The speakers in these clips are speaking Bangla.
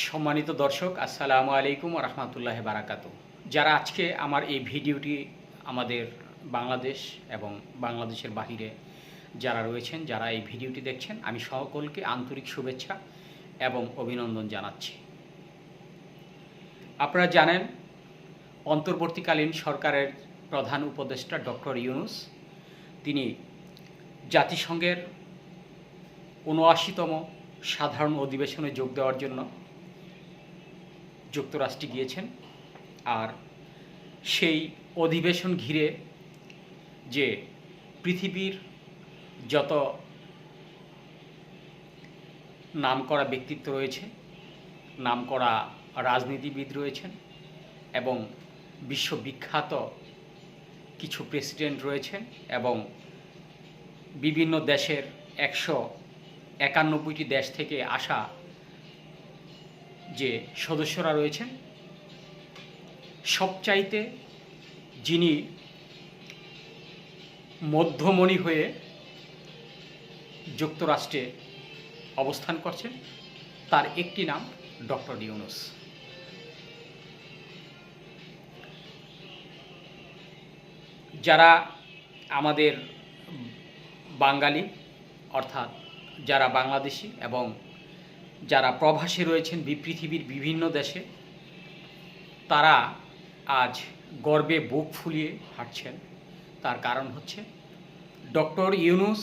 সম্মানিত দর্শক, আসসালামু আলাইকুম রহমতুল্লাহ বারাকাতু যারা আজকে আমার এই ভিডিওটি আমাদের বাংলাদেশ এবং বাংলাদেশের বাহিরে যারা রয়েছেন, যারা এই ভিডিওটি দেখছেন, আমি সকলকে আন্তরিক শুভেচ্ছা এবং অভিনন্দন জানাচ্ছি। আপনারা জানেন, অন্তর্বর্তীকালীন সরকারের প্রধান উপদেষ্টা ডক্টর ইউনুস, তিনি জাতিসংঘের উনআশিতম সাধারণ অধিবেশনে যোগ দেওয়ার জন্য যুক্তরাষ্ট্রে গিয়েছেন আর সেই অধিবেশন ঘিরে যে পৃথিবীর যত নামকরা ব্যক্তিত্ব রয়েছে, নামকরা রাজনীতিবিদ রয়েছেন এবং বিশ্ববিখ্যাত কিছু প্রেসিডেন্ট রয়েছেন এবং বিভিন্ন দেশের একশো একানব্বইটি দেশ থেকে আসা যে সদস্যরা রয়েছেন, সবচাইতে যিনি মধ্যমণি হয়ে যুক্তরাষ্ট্রে অবস্থান করছেন, তার একটি নাম ডক্টর ইউনুস। যারা আমাদের বাঙালি, অর্থাৎ যারা বাংলাদেশি এবং যারা প্রবাসী রয়েছেন পৃথিবীর বিভিন্ন দেশে, তারা আজ গর্বে বুক ফুলিয়ে হাঁটছেন। তার কারণ হচ্ছে ডক্টর ইউনুস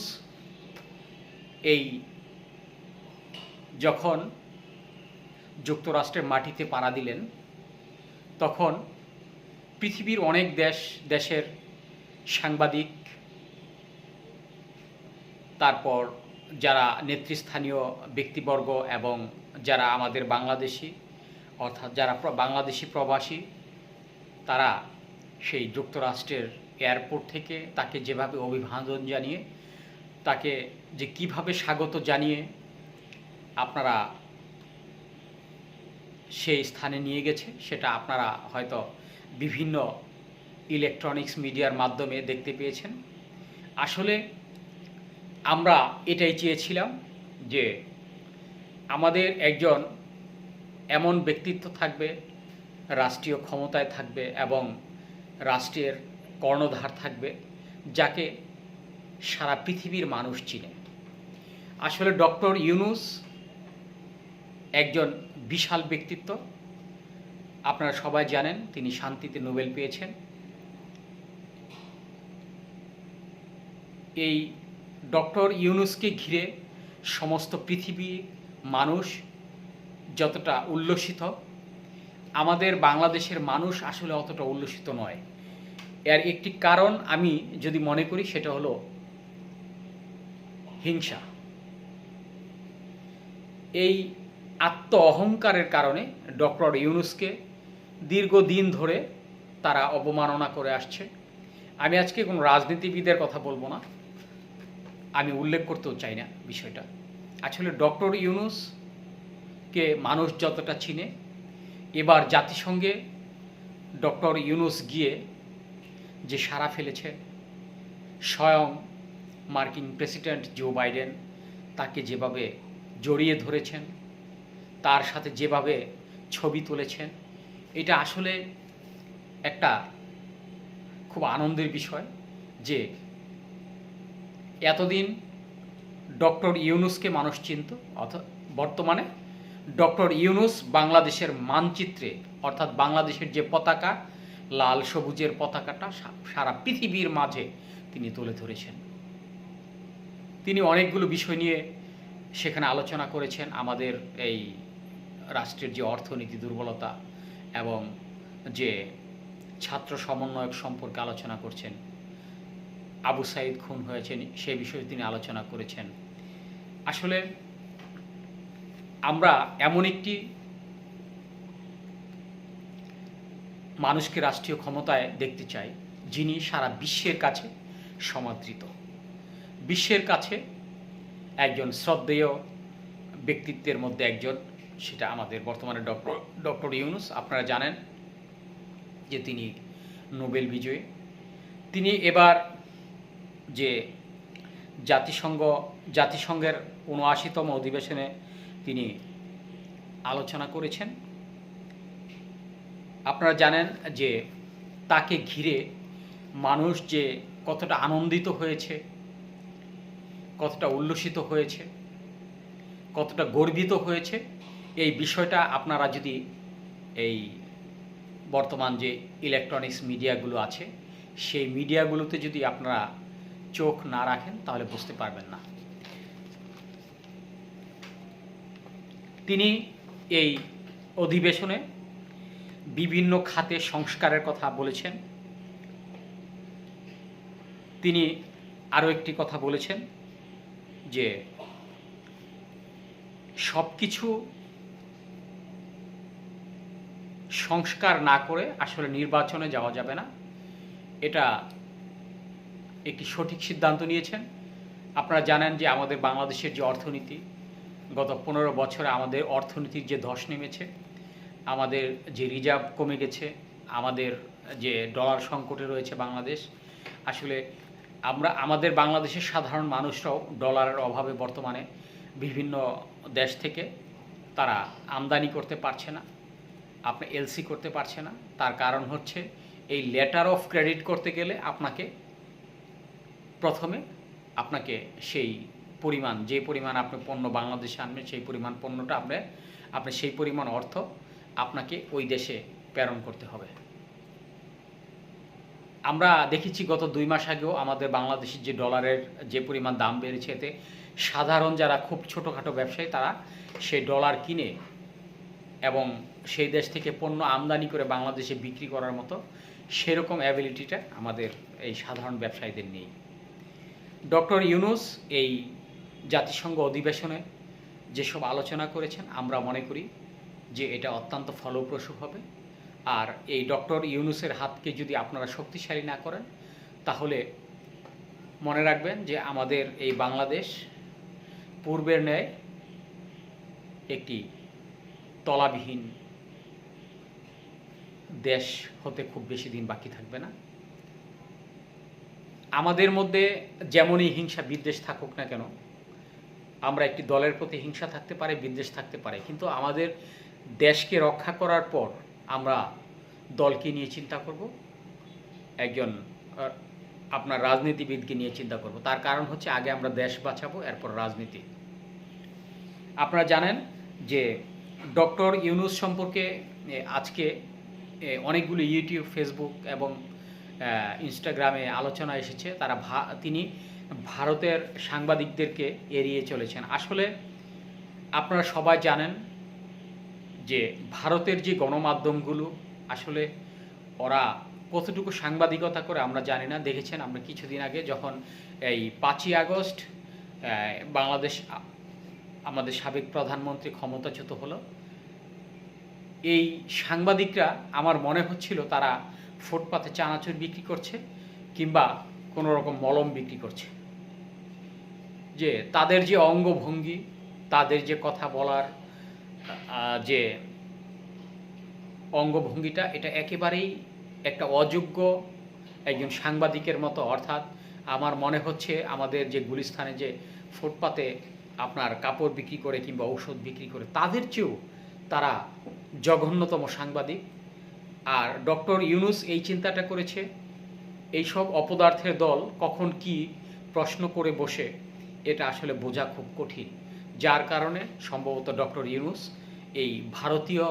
এই যখন যুক্তরাষ্ট্রের মাটিতে পাড়া দিলেন, তখন পৃথিবীর অনেক দেশ, দেশের সাংবাদিক, তারপর যারা নেতৃস্থানীয় ব্যক্তিবর্গ এবং যারা আমাদের বাংলাদেশি, অর্থাৎ যারা বাংলাদেশি প্রবাসী, তারা সেই যুক্তরাষ্ট্রের এয়ারপোর্ট থেকে তাকে যেভাবে অভিবাদন জানিয়ে, তাকে যে কীভাবে স্বাগত জানিয়ে আপনারা সেই স্থানে নিয়ে গেছে, সেটা আপনারা হয়তো বিভিন্ন ইলেকট্রনিক্স মিডিয়ার মাধ্যমে দেখতে পেয়েছেন। আসলে আমরা এটাই চেয়েছিলাম যে আমাদের একজন এমন ব্যক্তিত্ব থাকবে, রাষ্ট্রীয় ক্ষমতায় থাকবে এবং রাষ্ট্রের কর্ণধার থাকবে যাকে সারা পৃথিবীর মানুষ চিনে। আসলে ডক্টর ইউনুস একজন বিশাল ব্যক্তিত্ব। আপনারা সবাই জানেন, তিনি শান্তিতে নোবেল পেয়েছেন। এই ডক্টর ইউনুসকে ঘিরে সমস্ত পৃথিবী, মানুষ যতটা উল্লসিত, আমাদের বাংলাদেশের মানুষ আসলে অতটা উল্লসিত নয়। এর একটি কারণ আমি যদি মনে করি সেটা হলো হিংসা। এই আত্ম অহংকারের কারণে ডক্টর ইউনুসকে দীর্ঘদিন ধরে তারা অবমাননা করে আসছে। আমি আজকে কোনো রাজনীতিবিদের কথা বলব না। আমি উল্লেখ করতেও চাই না বিষয়টা। আসলে ডক্টর ইউনুসকে মানুষ যতটা চিনে, এবার জাতিসংঘে ডক্টর ইউনুস গিয়ে যে সাড়া ফেলেছে, স্বয়ং মার্কিন প্রেসিডেন্ট জো বাইডেন তাকে যেভাবে জড়িয়ে ধরেছেন, তার সাথে যেভাবে ছবি তুলেছেন, এটা আসলে একটা খুব আনন্দের বিষয় যে এতদিন ডক্টর ইউনুসকে মানুষ চিনত অর্থাৎ বর্তমানে ডক্টর ইউনুস বাংলাদেশের মানচিত্রে, অর্থাৎ বাংলাদেশের যে পতাকা, লাল সবুজের পতাকাটা সারা পৃথিবীর মাঝে তিনি তুলে ধরেছেন। তিনি অনেকগুলো বিষয় নিয়ে সেখানে আলোচনা করেছেন, আমাদের এই রাষ্ট্রের যে অর্থনীতি দুর্বলতা এবং যে ছাত্র সমন্বয়ক সম্পর্কে আলোচনা করছেন। আবু সাইদ খুন হয়েছেন, সে বিষয়ে তিনি আলোচনা করেছেন। আসলে আমরা এমন একটি মানুষকে রাষ্ট্রীয় ক্ষমতায় দেখতে চাই, যিনি সারা বিশ্বের কাছে সমাদৃত। বিশ্বের কাছে একজন শ্রদ্ধেয় ব্যক্তিত্বের মধ্যে একজন, সেটা আমাদের বর্তমানে ডক্টর ডক্টর ইউনুস। আপনারা জানেন যে তিনি নোবেল বিজয়ী। তিনি এবার যে জাতিসংঘ, জাতিসংঘের উনআশিতম অধিবেশনে তিনি আলোচনা করেছেন। আপনারা জানেন যে তাকে ঘিরে মানুষ যে কতটা আনন্দিত হয়েছে, কতটা উল্লসিত হয়েছে, কতটা গর্বিত হয়েছে, এই বিষয়টা আপনারা যদি এই বর্তমান যে ইলেকট্রনিক্স মিডিয়াগুলো আছে, সেই মিডিয়াগুলোতে যদি আপনারা চোখ না রাখেন, তাহলে বুঝতে পারবেন না। তিনি এই অধিবেশনে বিভিন্ন খাতে সংস্কারের কথা বলেছেন। তিনি আরও একটি কথা বলেছেন যে সব কিছু সংস্কার না করে আসলে নির্বাচনে যাওয়া যাবে না। এটা একটি সঠিক সিদ্ধান্ত নিয়েছেন। আপনারা জানেন যে আমাদের বাংলাদেশের যে অর্থনীতি, গত পনেরো বছরে আমাদের অর্থনীতির যে ধস নেমেছে, আমাদের যে রিজার্ভ কমে গেছে, আমাদের যে ডলার সংকটে রয়েছে বাংলাদেশ, আসলে আমরা, আমাদের বাংলাদেশের সাধারণ মানুষরাও ডলারের অভাবে বর্তমানে বিভিন্ন দেশ থেকে তারা আমদানি করতে পারছে না, আপনি, এলসি করতে পারছে না। তার কারণ হচ্ছে এই লেটার অফ ক্রেডিট করতে গেলে আপনাকে প্রথমে আপনাকে সেই পরিমাণ, যে পরিমাণ আপনি পণ্য বাংলাদেশে আনবেন, সেই পরিমাণ পণ্যটা আপনি আপনি সেই পরিমাণ অর্থ আপনাকে ওই দেশে প্রেরণ করতে হবে। আমরা দেখেছি গত দুই মাস আগেও আমাদের বাংলাদেশের যে ডলারের যে পরিমাণ দাম বেড়েছে, এতে সাধারণ যারা খুব ছোটোখাটো ব্যবসায়ী, তারা সেই ডলার কিনে এবং সেই দেশ থেকে পণ্য আমদানি করে বাংলাদেশে বিক্রি করার মতো সেরকম অ্যাবিলিটিটা আমাদের এই সাধারণ ব্যবসায়ীদের নেই। ডক্টর ইউনুস এই জাতিসংঘ অধিবেশনে যেসব আলোচনা করেছেন, আমরা মনে করি যে এটা অত্যন্ত ফলপ্রসূ হবে। আর এই ডক্টর ইউনুসের হাতকে যদি আপনারা শক্তিশালী না করেন, তাহলে মনে রাখবেন যে আমাদের এই বাংলাদেশ পূর্বের ন্যায় একটি তলাবিহীন দেশ হতে খুব বেশি দিন বাকি থাকবে না। আমাদের মধ্যে যেমনই হিংসা, বিদ্বেষ থাকুক না কেন, আমরা একটি দলের প্রতি হিংসা থাকতে পারে, বিদ্বেষ থাকতে পারে। কিন্তু আমাদের দেশকে রক্ষা করার পর আমরা দলকে নিয়ে চিন্তা করব, একজন আপনার রাজনীতিবিদকে নিয়ে চিন্তা করব। তার কারণ হচ্ছে আগে আমরা দেশ বাঁচাবো, এরপর রাজনীতি। আপনারা জানেন যে ডক্টর ইউনুস সম্পর্কে আজকে অনেকগুলো ইউটিউব, ফেসবুক এবং ইনস্টাগ্রামে আলোচনা এসেছে। তারা তিনি ভারতের সাংবাদিকদেরকে এড়িয়ে চলেছেন। আসলে আপনারা সবাই জানেন যে ভারতের যে গণমাধ্যমগুলো, আসলে ওরা কতটুকু সাংবাদিকতা করে আমরা জানি না। দেখেছেন আমরা কিছুদিন আগে যখন এই পাঁচই আগস্ট বাংলাদেশ আমাদের সাবেক প্রধানমন্ত্রী ক্ষমতাচ্যুত হলো। এই সাংবাদিকরা, আমার মনে হচ্ছিল তারা ফুটপাতে চানাচুর বিক্রি করছে কিংবা কোনো রকম মলম বিক্রি করছে। যে তাদের যে অঙ্গভঙ্গি, তাদের যে কথা বলার যে অঙ্গভঙ্গিটা, এটা একেবারেই একটা অযোগ্য একজন সাংবাদিকের মতো। অর্থাৎ আমার মনে হচ্ছে আমাদের যে গুলিস্থানে যে ফুটপাতে আপনার কাপড় বিক্রি করে কিংবা ঔষধ বিক্রি করে, তাদের চেয়েও তারা জঘন্যতম সাংবাদিক। আর ডক্টর ইউনুস এই চিন্তাটা করেছে এইসব অপদার্থের দল কখন কি প্রশ্ন করে বসে, এটা আসলে বোঝা খুব কঠিন। যার কারণে সম্ভবত ডক্টর ইউনুস এই ভারতীয়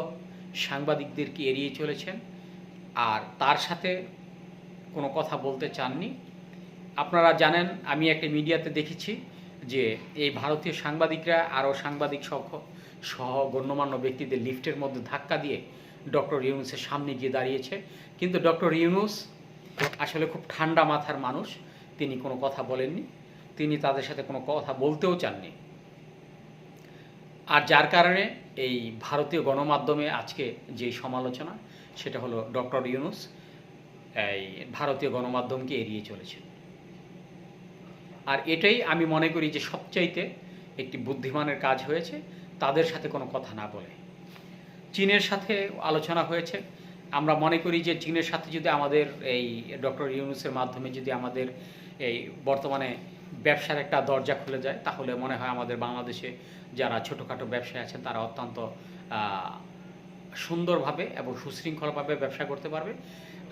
সাংবাদিকদেরকে এড়িয়ে চলেছেন। আর তার সাথে কোনো কথা বলতে চাননি। আপনারা জানেন, আমি একটা মিডিয়াতে দেখেছি যে এই ভারতীয় সাংবাদিকরা আরও সাংবাদিক সহ সহ, গণ্যমান্য ব্যক্তিদের লিফটের মধ্যে ধাক্কা দিয়ে ডক্টর ইউনুসের সামনে গিয়ে দাঁড়িয়েছে। কিন্তু ডক্টর ইউনুস আসলে খুব ঠান্ডা মাথার মানুষ। তিনি কোনো কথা বলেননি। তিনি তাদের সাথে কোনো কথা বলতেও চাননি। আর যার কারণে এই ভারতীয় গণমাধ্যমে আজকে যে সমালোচনা, সেটা হলো ডক্টর ইউনুস এই ভারতীয় গণমাধ্যমকে এড়িয়ে চলেছে আর এটাই আমি মনে করি যে সবচাইতে একটি বুদ্ধিমানের কাজ হয়েছে, তাদের সাথে কোনো কথা না বলে। চীনের সাথে আলোচনা হয়েছে। আমরা মনে করি যে চীনের সাথে যদি আমাদের এই ডক্টর ইউনুসের মাধ্যমে যদি আমাদের এই বর্তমানে ব্যবসার একটা দরজা খুলে যায়, তাহলে মনে হয় আমাদের বাংলাদেশে যারা ছোটোখাটো ব্যবসায়ী আছেন, তারা অত্যন্ত সুন্দরভাবে এবং সুশৃঙ্খলভাবে ব্যবসা করতে পারবে।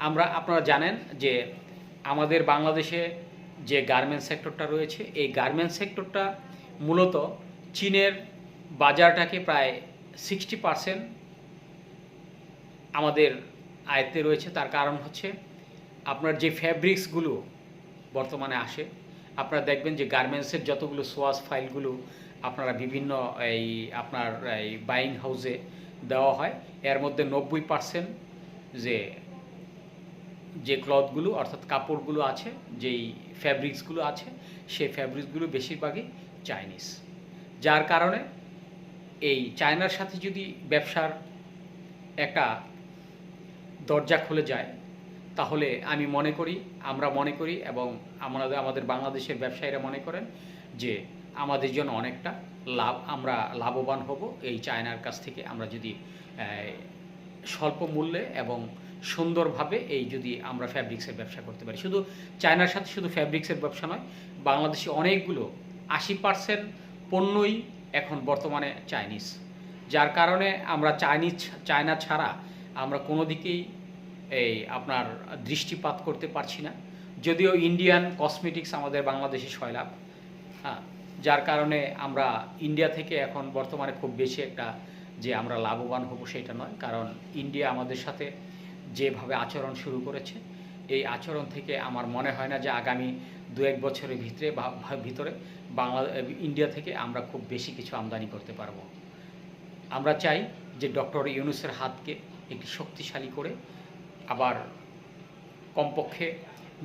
আমরা, আপনারা জানেন যে আমাদের বাংলাদেশে যে গার্মেন্টস সেক্টরটা রয়েছে, এই গার্মেন্টস সেক্টরটা মূলত চীনের বাজারটাকে প্রায় সিক্সটি পারসেন্ট আমাদের আয়ত্তে রয়েছে, তার কারণ হচ্ছে আপনার যে ফ্যাব্রিক্সগুলো বর্তমানে আসে, আপনারা দেখবেন যে গার্মেন্টসের যতগুলো সোয়াস ফাইলগুলো আপনারা বিভিন্ন এই আপনার এই বাইং হাউসে দেওয়া হয়, এর মধ্যে নব্বই পার্সেন্ট যে যে ক্লথগুলো অর্থাৎ কাপড়গুলো আছে, যেই ফ্যাব্রিক্সগুলো আছে, সেই ফ্যাব্রিক্সগুলো বেশিরভাগই চাইনিজ যার কারণে এই চায়নার সাথে যদি ব্যবসার একটা দরজা খুলে যায়। তাহলে আমি মনে করি, আমরা মনে করি এবং আমাদের আমাদের বাংলাদেশের ব্যবসায়ীরা মনে করেন যে আমাদের জন্য অনেকটা লাভ, আমরা লাভবান হব এই চায়নার কাছ থেকে। আমরা যদি স্বল্প মূল্যে এবং সুন্দরভাবে এই যদি আমরা ফ্যাব্রিক্সের ব্যবসা করতে পারি। শুধু চায়নার সাথে শুধু ফ্যাব্রিক্সের ব্যবসা নয়, বাংলাদেশে অনেকগুলো, আশি পার্সেন্ট পণ্যই এখন বর্তমানে চাইনিজ। যার কারণে আমরা চাইনিজ, চায়না ছাড়া আমরা কোনো দিকেই এই আপনার দৃষ্টিপাত করতে পারছি না। যদিও ইন্ডিয়ান কসমেটিক্স আমাদের বাংলাদেশে সয়লাভ হ্যাঁ যার কারণে আমরা ইন্ডিয়া থেকে এখন বর্তমানে খুব বেশি একটা যে আমরা লাভবান হব সেটা নয়, কারণ ইন্ডিয়া আমাদের সাথে যেভাবে আচরণ শুরু করেছে, এই আচরণ থেকে আমার মনে হয় না যে আগামী দু এক বছরের ভিতরে বা ভিতরে বাংলা ইন্ডিয়া থেকে আমরা খুব বেশি কিছু আমদানি করতে পারব। আমরা চাই যে ডক্টর ইউনুসের হাতকে একটি শক্তিশালী করে আবার কমপক্ষে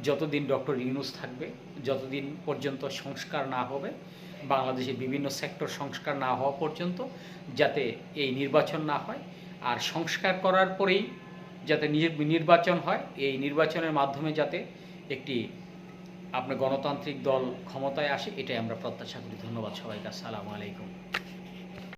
যতদিন ডক্টর ইউনুস থাকবে, যতদিন পর্যন্ত সংস্কার না হবে, বাংলাদেশের বিভিন্ন সেক্টর সংস্কার না হওয়া পর্যন্ত যাতে এই নির্বাচন না হয়, আর সংস্কার করার পরেই যাতে নির- নির্বাচন হয়, এই নির্বাচনের মাধ্যমে যাতে একটি আপনার গণতান্ত্রিক দল ক্ষমতায় আসে, এটাই আমরা প্রত্যাশা করি। ধন্যবাদ সবাইকে। আসসালামু আলাইকুম।